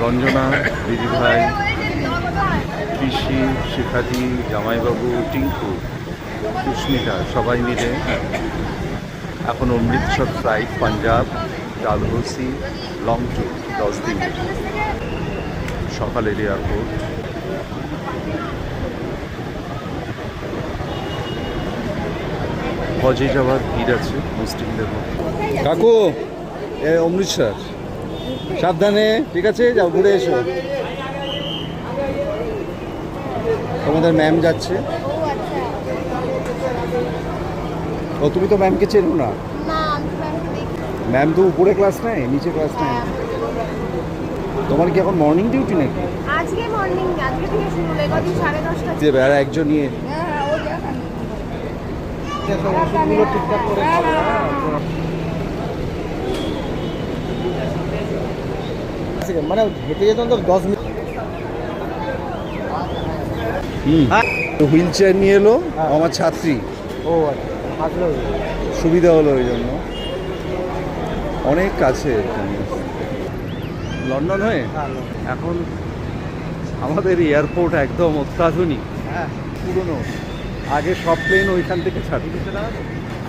রঞ্জনা, দিদিভাই কৃষি শিখাদি, জামাইবাবু, টিঙ্কু, সুস্মিতা, সবাই মিলে এখন Amritsar flight, Punjab, Dalhousie long tour দশ দিন। সকালের এয়ারপোর্ট হজে যাওয়ার ভিড় আছে, মুসলিমদের মধ্যে। কাকু অমৃতসর। সাবধানে ঠিক আছে? যাও ঘুরে এসো। তোমাদের ম্যাম যাচ্ছে। ও আচ্ছা তুমি তো ম্যামকে চেনো না? না আমি ম্যামকে দেখি ম্যাম তো উপরে ক্লাস নেয় নিচে ক্লাস নেয়। হ্যাঁ। তোমার কি এখন মর্নিং ডিউটি নাকি? আজকে মর্নিং আজকে থেকে শুরু লেগতি সাড়ে দশটা দেবে আর একজন নিয়ে। হ্যাঁ ও দেখা ঠিকঠাক করে হ্যাঁ মানে হেঁটে যেতাম তো দশ মিনিট। হ্যাঁ। হুইল চেয়ার নিয়ে এলো হ্যাঁ। আমার ছাত্রী। ও আচ্ছা। সুবিধা হলো ওই জন্য। অনেক কাছে লন্ডন হয়ে? এখন আমাদের এয়ারপোর্ট একদম অত্যাধুনিক। হ্যাঁ। পুরনো। আগে সব প্লেন ওইখান থেকে ছাড়তো